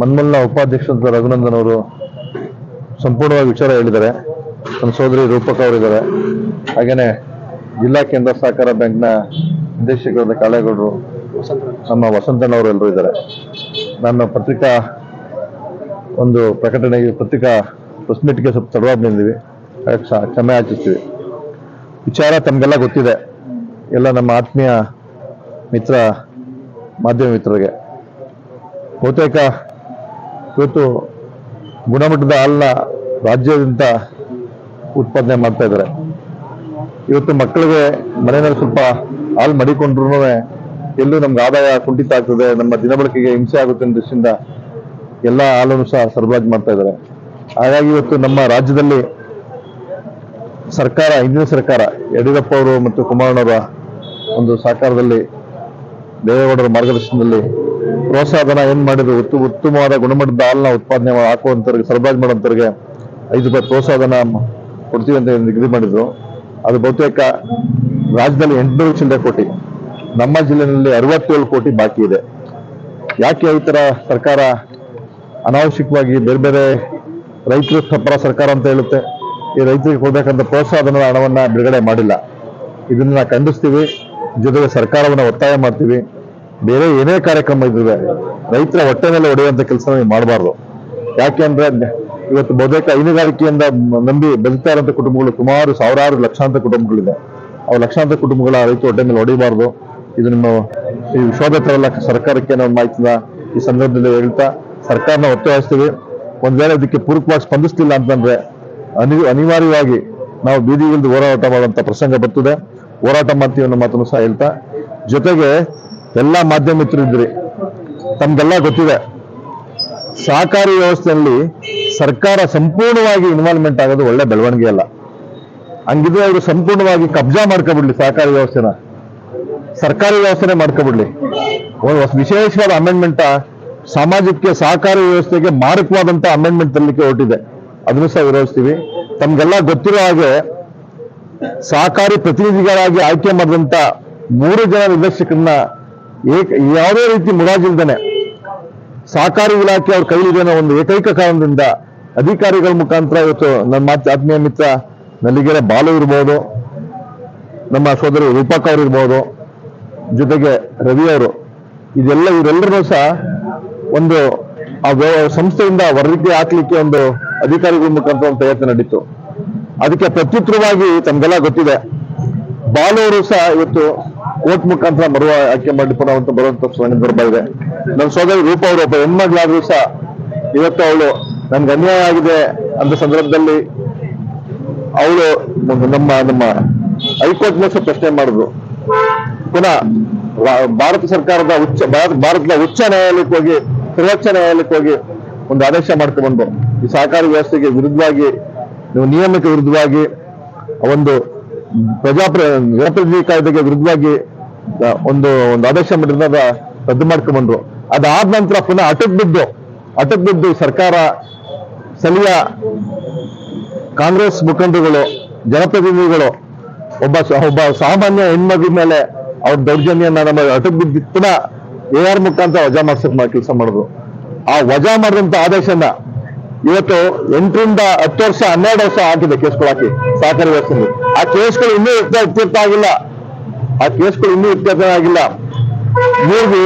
ಮನ್ಮಲ್ನ ಉಪಾಧ್ಯಕ್ಷರಾದ ರಘುನಂದನ್ ಅವರು ಸಂಪೂರ್ಣವಾಗಿ ವಿಚಾರ ಹೇಳಿದ್ದಾರೆ. ನನ್ನ ಸೋದರಿ ರೂಪಕ ಅವರಿದ್ದಾರೆ. ಹಾಗೇನೆ ಜಿಲ್ಲಾ ಕೇಂದ್ರ ಸಹಕಾರ ಬ್ಯಾಂಕ್ನ ನಿರ್ದೇಶಕರಾದ ಕಾಳೇಗೌಡರು, ನಮ್ಮ ವಸಂತಣ್ಣವರು ಎಲ್ಲರೂ ಇದ್ದಾರೆ. ನಾನು ಪತ್ರಿಕಾ ಒಂದು ಪ್ರಕಟಣೆಗೆ ಪತ್ರಿಕಾ ಪ್ರೆಸ್ ಸ್ವಲ್ಪ ತಡವಾಗಿ ನಿಂದಿವಿ ಕ್ಷಮೆ ಆಚರಿಸ್ತೀವಿ. ವಿಚಾರ ತಮಗೆಲ್ಲ ಗೊತ್ತಿದೆ. ಎಲ್ಲ ನಮ್ಮ ಆತ್ಮೀಯ ಮಿತ್ರ, ಮಾಧ್ಯಮ ಮಿತ್ರರಿಗೆ. ಬಹುತೇಕ ಇವತ್ತು ಗುಣಮಟ್ಟದ ಹಾಲನ್ನ ರಾಜ್ಯದಿಂದ ಉತ್ಪಾದನೆ ಮಾಡ್ತಾ ಇದ್ದಾರೆ. ಇವತ್ತು ಮಕ್ಕಳಿಗೆ ಮನೆಯಲ್ಲಿ ಸ್ವಲ್ಪ ಹಾಲು ಮಡಿಕೊಂಡ್ರು ಎಲ್ಲೂ ನಮ್ಗೆ ಆದಾಯ ಕುಂಠಿತ ಆಗ್ತದೆ, ನಮ್ಮ ದಿನಬಳಕೆಗೆ ಹಿಂಸೆ ಆಗುತ್ತೆ ಅನ್ನೋ ದೃಷ್ಟಿಯಿಂದ ಎಲ್ಲ ಹಾಲನ್ನು ಸಹ ಸರಬರಾಜು ಮಾಡ್ತಾ ಇದ್ದಾರೆ. ಹಾಗಾಗಿ ಇವತ್ತು ನಮ್ಮ ರಾಜ್ಯದಲ್ಲಿ ಸರ್ಕಾರ, ಹಿಂದಿನ ಸರ್ಕಾರ, ಯಡಿಯೂರಪ್ಪ ಅವರು ಮತ್ತು ಕುಮಾರಣ್ಣವರ ಒಂದು ಸಹಕಾರದಲ್ಲಿ ದೇವೇಗೌಡರ ಮಾರ್ಗದರ್ಶನದಲ್ಲಿ ಪ್ರೋತ್ಸಾಹಧನ ಏನ್ ಮಾಡಿದ್ರು? ಉತ್ತು, ಉತ್ತಮವಾದ ಗುಣಮಟ್ಟದ ಹಾಲನ್ನ ಉತ್ಪಾದನೆ ಹಾಕುವಂತವ್ರಿಗೆ, ಸರಬರಾಜು ಮಾಡುವಂತವ್ರಿಗೆ ಐದು ರೂಪಾಯಿ ಪ್ರೋತ್ಸಾಹನ ಕೊಡ್ತೀವಿ ಅಂತ ನಿಗದಿ ಮಾಡಿದ್ರು. ಅದು ಬಹುತೇಕ ರಾಜ್ಯದಲ್ಲಿ ಎಂಟುನೂರು ಚಿಲ್ಲರೆ ಕೋಟಿ. ನಮ್ಮ ಜಿಲ್ಲೆಯಲ್ಲಿ ಅರವತ್ತೇಳು ಕೋಟಿ ಬಾಕಿ ಇದೆ. ಯಾಕೆ ಈ ತರ ಸರ್ಕಾರ ಅನಾವಶ್ಯಕವಾಗಿ ಬೇರೆ ಬೇರೆ ರೈತರ ಪರ ಸರ್ಕಾರ ಅಂತ ಹೇಳುತ್ತೆ? ಈ ರೈತರಿಗೆ ಕೊಡ್ಬೇಕಂತ ಪ್ರೋತ್ಸಾಹಧನದ ಹಣವನ್ನ ಬಿಡುಗಡೆ ಮಾಡಿಲ್ಲ. ಇದನ್ನ ಖಂಡಿಸ್ತೀವಿ. ಜೊತೆಗೆ ಸರ್ಕಾರವನ್ನ ಒತ್ತಾಯ ಮಾಡ್ತೀವಿ. ಬೇರೆ ಏನೇ ಕಾರ್ಯಕ್ರಮ ಇದ್ರೆ ರೈತರ ಹೊಟ್ಟೆ ಮೇಲೆ ಹೊಡೆಯುವಂತ ಕೆಲಸ ಮಾಡಬಾರ್ದು. ಯಾಕೆ ಅಂದ್ರೆ ಇವತ್ತು ಬಹುತೇಕ ಹೈನುಗಾರಿಕೆಯಿಂದ ನಂಬಿ ಬದುಕ್ತಾ ಇರುವಂತ ಕುಟುಂಬಗಳು ಸುಮಾರು ಸಾವಿರಾರು ಲಕ್ಷಾಂತರ ಕುಟುಂಬಗಳಿದೆ. ಅವು ಲಕ್ಷಾಂತರ ಕುಟುಂಬಗಳ ರೈತ ಹೊಟ್ಟೆ ಮೇಲೆ ಹೊಡಿಬಾರ್ದು. ಇದು ನಿಮ್ಮ ಈ ತರಲ್ಲ ಸರ್ಕಾರಕ್ಕೆ ನಾವು ಮಾಹಿತಿನ ಈ ಸಂದರ್ಭದಲ್ಲಿ ಹೇಳ್ತಾ ಸರ್ಕಾರನ ಒತ್ತಾಯಿಸ್ತೀವಿ ಒಂದ್ ವೇಳೆ ಅದಕ್ಕೆ ಪೂರಕವಾಗಿ ಸ್ಪಂದಿಸ್ತಿಲ್ಲ ಅಂತಂದ್ರೆ ಅನಿ, ಅನಿವಾರ್ಯವಾಗಿ ನಾವು ಬೀದಿಗಿಳಿದು ಹೋರಾಟ ಮಾಡುವಂತ ಪ್ರಸಂಗ ಬರ್ತದೆ. ಹೋರಾಟ ಮಾಡ್ತೀವಿ ಅನ್ನೋ ಮಾತನ್ನು ಸಹ ಹೇಳ್ತಾ, ಜೊತೆಗೆ ಎಲ್ಲಾ ಮಾಧ್ಯಮ ಮಿತ್ರರು ಇದ್ರಿ ತಮ್ಗೆಲ್ಲ ಗೊತ್ತಿದೆ. ಸಹಕಾರಿ ವ್ಯವಸ್ಥೆಯಲ್ಲಿ ಸರ್ಕಾರ ಸಂಪೂರ್ಣವಾಗಿ ಇನ್ವಾಲ್ವ್ಮೆಂಟ್ ಆಗೋದು ಒಳ್ಳೆ ಬೆಳವಣಿಗೆ ಅಲ್ಲ. ಹಂಗಿದ್ರೆ ಅವರು ಸಂಪೂರ್ಣವಾಗಿ ಕಬ್ಜಾ ಮಾಡ್ಕೊಬಿಡ್ಲಿ ಸಹಕಾರಿ ವ್ಯವಸ್ಥೆನ. ಸರ್ಕಾರಿ ವ್ಯವಸ್ಥೆನೆ ಮಾಡ್ಕೊಬಿಡ್ಲಿ. ವಿಶೇಷವಾದ ಅಮೆಂಡ್ಮೆಂಟ್ ಸಮಾಜಕ್ಕೆ ಸಹಕಾರಿ ವ್ಯವಸ್ಥೆಗೆ ಮಾರಕವಾದಂತ ಅಮೆಂಡ್ಮೆಂಟ್ ತರಲಿಕ್ಕೆ ಹೊರಟಿದೆ. ಅದನ್ನು ಸಹ ವಿರೋಧಿಸ್ತೀವಿ. ತಮ್ಗೆಲ್ಲ ಗೊತ್ತಿರೋ ಹಾಗೆ ಸಹಕಾರಿ ಪ್ರತಿನಿಧಿಗಳಾಗಿ ಆಯ್ಕೆ ಮಾಡಿದಂತ ಮೂರು ಜನ ನಿರ್ದೇಶಕರನ್ನ ಏಕ ಯಾವುದೇ ರೀತಿ ಮುರಾಜಿಲ್ದೇನೆ, ಸಹಕಾರಿ ಇಲಾಖೆ ಅವ್ರ ಕೈಲಿದೆ ಅನ್ನೋ ಒಂದು ಏಕೈಕ ಕಾರಣದಿಂದ ಅಧಿಕಾರಿಗಳ ಮುಖಾಂತರ ಇವತ್ತು ನನ್ನ ಮಾತು ಆತ್ಮೀಯ ಮಿತ್ರ ನಲ್ಲಿಗೆರೆ ಬಾಲು ಇರ್ಬೋದು, ನಮ್ಮ ಸೋದರಿ ರೂಪಕ್ ಅವರು ಇರ್ಬೋದು, ಜೊತೆಗೆ ರವಿ ಅವರು, ಇದೆಲ್ಲ ಇವರೆಲ್ಲರೂ ಸಹ ಒಂದು ಆ ಸಂಸ್ಥೆಯಿಂದ ವರದಿಗೆ ಹಾಕ್ಲಿಕ್ಕೆ ಒಂದು ಅಧಿಕಾರಿಗಳ ಮುಖಾಂತರ ಒಂದು ಪ್ರಯತ್ನ ನಡೀತು. ಅದಕ್ಕೆ ಪ್ರತ್ಯುತ್ತರವಾಗಿ ತಮ್ಗೆಲ್ಲ ಗೊತ್ತಿದೆ, ಬಾಲು ಅವರು ಸಹ ಇವತ್ತು ಕೋರ್ಟ್ ಮುಖಾಂತರ ಬರುವ ಆಯ್ಕೆ ಮಾಡಿ ಪುನಃ ಅಂತ ಬರುವಂತ ಸಂದರ್ಭ ಇದೆ. ನನ್ನ ಸೋದರಿ ರೂಪ ಅವರು ಒಬ್ಬ ಹೆಣ್ಮಗಳಾದ್ರೂ ಸಹ ಇವತ್ತು ಅವಳು ನನ್ಗೆ ಅನ್ಯಾಯ ಆಗಿದೆ ಅಂತ ಸಂದರ್ಭದಲ್ಲಿ ಅವಳು ನಮ್ಮ ನಮ್ಮ ಹೈಕೋರ್ಟ್ ಸಹ ಪ್ರಶ್ನೆ ಮಾಡಿದ್ರು. ಪುನಃ ಭಾರತ ಸರ್ಕಾರದ ಉಚ್ಚ, ಭಾರತ, ಭಾರತದ ಉಚ್ಚ ನ್ಯಾಯಾಲಯಕ್ಕೆ ಹೋಗಿ ಸರ್ವೋಚ್ಚ ನ್ಯಾಯಾಲಯಕ್ಕೆ ಹೋಗಿ ಒಂದು ಆದೇಶ ಮಾಡ್ಕೊಂಡು ಈ ಸಹಕಾರಿ ವ್ಯವಸ್ಥೆಗೆ ವಿರುದ್ಧವಾಗಿ, ನೀವು ನಿಯಮಕ್ಕೆ ವಿರುದ್ಧವಾಗಿ ಒಂದು ಪ್ರಜಾಪ್ರ, ಜನಪ್ರತಿನಿಧಿ ಕಾಯ್ದೆಗೆ ವಿರುದ್ಧವಾಗಿ ಒಂದು ಒಂದು ಆದೇಶ ಮಾಡಿದಾಗ ರದ್ದು ಮಾಡ್ಕೊಂಡ್ಬಂದ್ರು. ಅದಾದ ನಂತರ ಪುನಃ ಅಟಕ್ ಬಿದ್ದು ಅಟಕ್ ಬಿದ್ದು ಸರ್ಕಾರ ಸ್ಥಳೀಯ ಕಾಂಗ್ರೆಸ್ ಮುಖಂಡರುಗಳು, ಜನಪ್ರತಿನಿಧಿಗಳು, ಒಬ್ಬ ಒಬ್ಬ ಸಾಮಾನ್ಯ ಹೆಣ್ಮಗು ಮೇಲೆ ಅವ್ರ ದೌರ್ಜನ್ಯನ ನಮ್ಮ ಅಟಕ್ ಬಿದ್ದು ಪುನಃ ಎ ಆರ್ ಮುಖಾಂತರ ವಜಾ ಮಾಡ್ಸಕ್ ಕೆಲಸ ಮಾಡಿದ್ರು. ಆ ವಜಾ ಮಾಡಿದಂತ ಆದೇಶನ ಇವತ್ತು ಎಂಟರಿಂದ ಹತ್ತು ವರ್ಷ, ಹನ್ನೆರಡು ವರ್ಷ ಆಗಿದೆ ಕೇಸ್ಗಳು ಹಾಕಿ ಸಹಕಾರಿ ವ್ಯವಸ್ಥೆಯಲ್ಲಿ. ಆ ಕೇಸ್ಗಳು ಇನ್ನೂ ಇರ್ತಾ ಆಗಿಲ್ಲ. ಆ ಕೇಸ್ಗಳು ಇನ್ನೂ ಇತ್ಯರ್ಥ ಆಗಿಲ್ಲ. ಇವ್ರಿಗೆ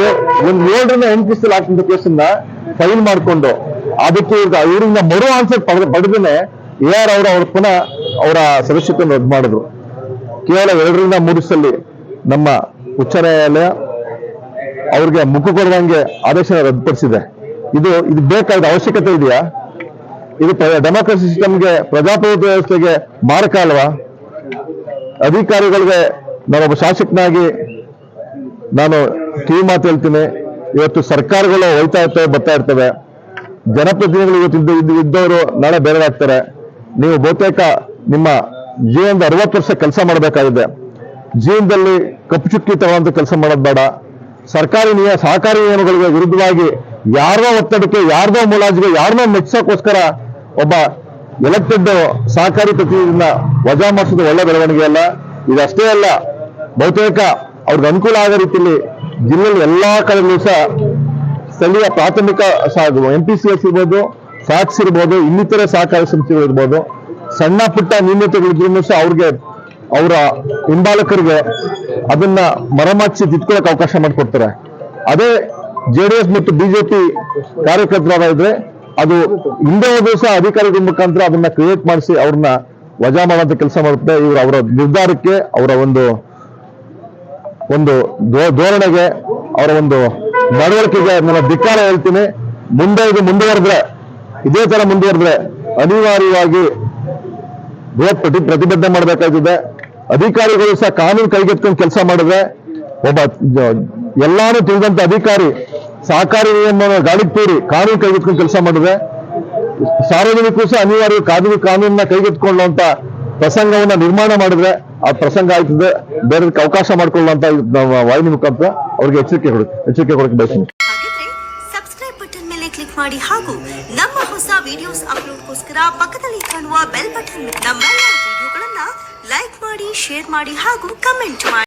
ಒಂದ್ ಏಳರಿಂದ ಎಂಟು ಹಾಕಿದ ಕೇಸನ್ನ ಫೈಲ್ ಮಾಡಿಕೊಂಡು ಅದಕ್ಕೆ ಇವರಿಂದ ಮರು ಆನ್ಸರ್ ಪಡೆದೇನೆ ಎ ಆರ್ ಅವರು ಅವ್ರ ಪುನಃ ಅವರ ಸದಸ್ಯತೆಯನ್ನು ರದ್ದು ಮಾಡಿದ್ರು. ಕೇವಲ ಎರಡರಿಂದ ಮೂರು ದಿವಸದಲ್ಲಿ ನಮ್ಮ ಉಚ್ಚ ನ್ಯಾಯಾಲಯ ಅವ್ರಿಗೆ ಮುಖ ಕೊಡುವಂಗೆ ಆದೇಶ ರದ್ದುಪಡಿಸಿದೆ. ಇದು ಇದು ಬೇಕಾದ ಅವಶ್ಯಕತೆ ಇದೆಯಾ? ಇದು ಡೆಮೋಕ್ರಸಿ ಸಿಸ್ಟಮ್ಗೆ ಪ್ರಜಾಪ್ರಭುತ್ವ ವ್ಯವಸ್ಥೆಗೆ ಮಾರಕ ಅಲ್ವಾ? ಅಧಿಕಾರಿಗಳಿಗೆ ನಾನೊಬ್ಬ ಶಾಸಕನಾಗಿ ನಾನು ಕಿವಿ ಮಾತು ಹೇಳ್ತೀನಿ. ಇವತ್ತು ಸರ್ಕಾರಗಳು ಹೋಯ್ತಾ ಇರ್ತವೆ, ಬರ್ತಾ ಇರ್ತವೆ. ಜನಪ್ರತಿನಿಧಿಗಳು ಇವತ್ತು ಇದ್ದು ಇದ್ದು ಇದ್ದವರು ನಾಳೆ ಬೇರೆ ಆಗ್ತಾರೆ ನೀವು ಬಹುತೇಕ ನಿಮ್ಮ ಜೀವನದ ಅರವತ್ತು ವರ್ಷ ಕೆಲಸ ಮಾಡಬೇಕಾಗಿದೆ. ಜೀವನದಲ್ಲಿ ಕಪ್ಪು ಚುಕ್ಕಿ ತಗೊಳ್ಳೋಂಥ ಕೆಲಸ ಮಾಡೋದು ಬೇಡ. ಸರ್ಕಾರಿ ನಿಯ ಸಹಕಾರಿ ನಿಯಮಗಳಿಗೆ ವಿರುದ್ಧವಾಗಿ ಯಾರದೋ ಒತ್ತಡಕ್ಕೆ, ಯಾರದೋ ಮುಲಾಜಿಗೆ ಯಾರನ್ನೋ ಮೆಚ್ಚೋಕ್ಕೋಸ್ಕರ ಒಬ್ಬ ಎಲೆಕ್ಟೆಡ್ ಸಹಕಾರಿ ಪ್ರತಿನಿಧಿನ ವಜಾ ಮಾಡಿಸೋದು ಒಳ್ಳೆ ಬೆಳವಣಿಗೆ ಅಲ್ಲ. ಇದಷ್ಟೇ ಅಲ್ಲ ಬಹುತೇಕ ಅವ್ರಿಗೆ ಅನುಕೂಲ ಆಗೋ ರೀತಿಯಲ್ಲಿ ಜಿಲ್ಲೆಯಲ್ಲಿ ಎಲ್ಲಾ ಕಡೆಯಲ್ಲೂ ಸಹ ಸ್ಥಳೀಯ ಪ್ರಾಥಮಿಕ ಎಂ ಪಿ ಸಿ ಎಸ್ ಇರ್ಬೋದು ಫ್ಯಾಕ್ಸ್ ಇರ್ಬೋದು, ಇನ್ನಿತರ ಸಹಕಾರ ಸಂಸ್ಥೆಗಳು ಇರ್ಬೋದು, ಸಣ್ಣ ಪುಟ್ಟ ನ್ಯೂನತೆಗಳಿದ್ರು ಸಹ ಅವ್ರಿಗೆ ಅವರ ಹಿಂಬಾಲಕರಿಗೆ ಅದನ್ನ ಮರಮಚ್ಚಿ ತಿದ್ಕೊಳ್ಳೋಕೆ ಅವಕಾಶ ಮಾಡಿಕೊಡ್ತಾರೆ. ಅದೇ ಜೆ ಡಿ ಎಸ್ ಮತ್ತು ಬಿಜೆಪಿ ಕಾರ್ಯಕರ್ತರಾದ್ರೆ ಅದು ಹಿಂದೆ ಹೋದ್ರು ಸಹ ಅಧಿಕಾರಿಗಳ ಮುಖಾಂತರ ಅದನ್ನ ಕ್ರಿಯೇಟ್ ಮಾಡಿಸಿ ಅವ್ರನ್ನ ವಜಾ ಮಾಡುವಂತ ಕೆಲಸ ಮಾಡುತ್ತೆ. ಇವರು ಅವರ ನಿರ್ಧಾರಕ್ಕೆ ಅವರ ಒಂದು ಒಂದು ಧೋರಣೆಗೆ ಅವರ ಒಂದು ನಡವಳಿಕೆಗೆ ನನ್ನ ಧಿಕ್ಕಾರ ಹೇಳ್ತೀನಿ. ಮುಂದೆ ಇದು ಮುಂದುವರೆದ್ರೆ, ಇದೇ ತರ ಮುಂದುವರೆದ್ರೆ ಅನಿವಾರ್ಯವಾಗಿ ಬೃಹತ್ ಪ್ರತಿ, ಪ್ರತಿಭಟನೆ ಮಾಡಬೇಕಾಗ್ತದೆ ಅಧಿಕಾರಿಗಳು ಸಹ ಕಾನೂನು ಕೈಗೆತ್ಕೊಂಡು ಕೆಲಸ ಮಾಡಿದ್ರೆ ಒಬ್ಬ ಎಲ್ಲಾನು ತಿಳಿದಂತ ಅಧಿಕಾರಿ ಸಹಕಾರಿ ನಿಯಮವನ್ನು ಗಾಳಿಗೆ ತೂರಿ ಕಾನೂನು ಕೈಗೆತ್ಕೊಂಡು ಕೆಲಸ ಮಾಡಿದ್ರೆ ಸಾರ್ವಜನಿಕರು ಸಹ ಅನಿವಾರ್ಯ ಕಾನೂನು, ಕಾನೂನನ್ನ ಕೈಗೆತ್ಕೊಳ್ಳುವಂತ ಪ್ರಸಂಗವನ್ನ ನಿರ್ಮಾಣ ಮಾಡಿದ್ರೆ ಆ ಪ್ರಸಂಗ ಆಯ್ತದೆ. ಬೇರೆ ಅವಕಾಶ ಮಾಡ್ಕೊಳ್ಳುವಂತ ವಾಹಿನಿ ಮುಖಾಂತರ ಅವ್ರಿಗೆ ಎಚ್ಚರಿಕೆ ಕೊಡ ಎಚ್ಚರಿಕೆ ಕೊಡಕ್ಕೆ ಬಯಸ್ತೀನಿ. ಸಬ್ಸ್ಕ್ರೈಬ್ ಬಟನ್ ಮೇಲೆ ಕ್ಲಿಕ್ ಮಾಡಿ ಹಾಗೂ ನಮ್ಮ ಹೊಸ ವಿಡಿಯೋಸ್ ಅಪ್ಲೋಡ್ಗೋಸ್ಕರ ಪಕ್ಕದಲ್ಲಿ ಕಾಣುವ ಬೆಲ್ ಬಟನ್ ನಮ್ಮ ವಿಡಿಯೋಗಳನ್ನ ಲೈಕ್ ಮಾಡಿ ಶೇರ್ ಮಾಡಿ ಹಾಗೂ ಕಮೆಂಟ್ ಮಾಡಿ.